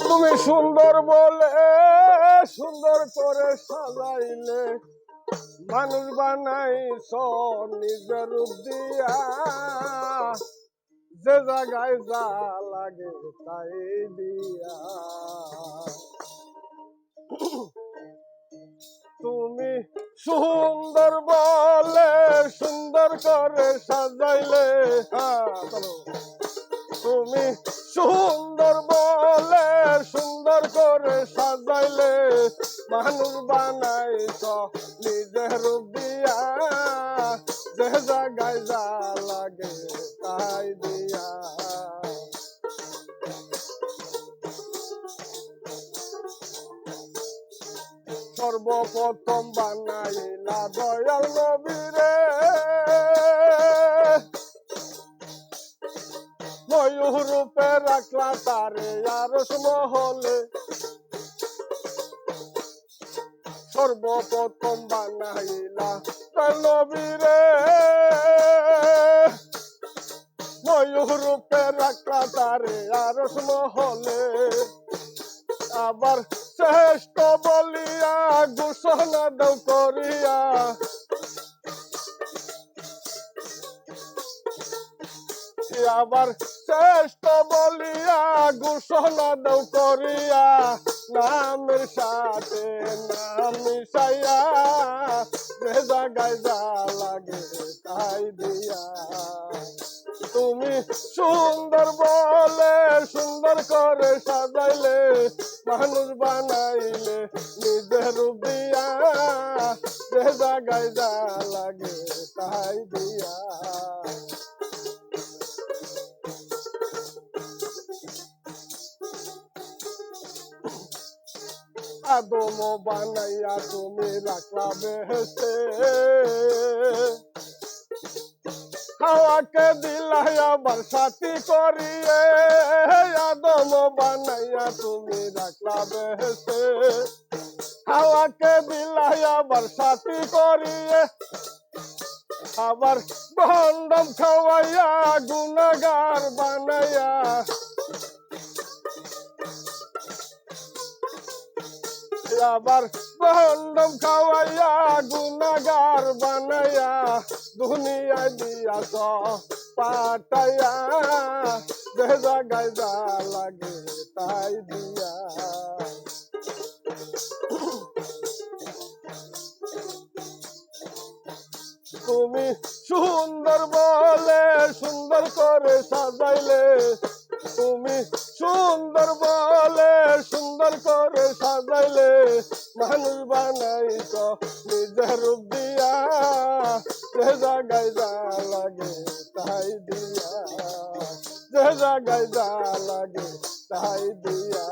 তুমি সুন্দর বলে সুন্দর করে সাজাইলে মানুষ বানাইছ নিজের রূপ দিয়া যে জায়গায় যা লাগে তাই দিয়া তুমি সুন্দর বলে সুন্দর করে সাজাইলে হ্যাঁ তুমি সুন্দর বলে, সুন্দর করে সাজাইলে, মানুষ বানাইছ নিজের রূপ দিয়া যে জায়গায় যা লাগে তাই দিয়া। সর্বপ্রথম বানাইলা দয়াল নবীরে। রূপে রাখলা তারে আরস মহলে সর্বপ্রথম বানাইলা নবীরে ময়ূর রূপে রাখলা তারে আরস মহলে আবার শ্রেষ্ঠ বলিয়া ঘোষণা দাও করিয়া। আবার শ্রেষ্ঠ বলিয়া ঘোষণা দাও করিয়া? নামের সাথে নাম মিশাইয়া, যে জায়গায় যা লাগে তাই দিয়া। তুমি সুন্দর বলে, সুন্দর করে সাজাইলে, মানুষ বানাইলে নিজের দিয়া। যে জায়গায় যা লাগে তাই দিয়া। আদম বানাইয়া তুমি রাখলা বেহেস্তে হাওয়াকে দিলাই আবার করিয়ে। আদম বানাইয়া তুমি রাখলা বেহেস্তে হাওয়াকে দিলাই আবার সাথী করিয়ে। আবার বন্ডম খাওয়াইয়া গুনাগার বানাইয়া আবার বন্ডম খাওয়াইয়া গুনাগার বানাইয়া, দুনিয়ায় দিয়াছ পাটাইয়া যে যা লাগে তাই দিয়া। তুমি সুন্দর বলে সুন্দর করে সাজাইলে, তুমি সুন্দর বলে, সুন্দর করে সাজাইলে মানুষ বানাইছ নিজের দিয়া। যে জায়গায় যা লাগে তাই দিয়া। যে জায়গায় যা লাগে তাই দিয়া।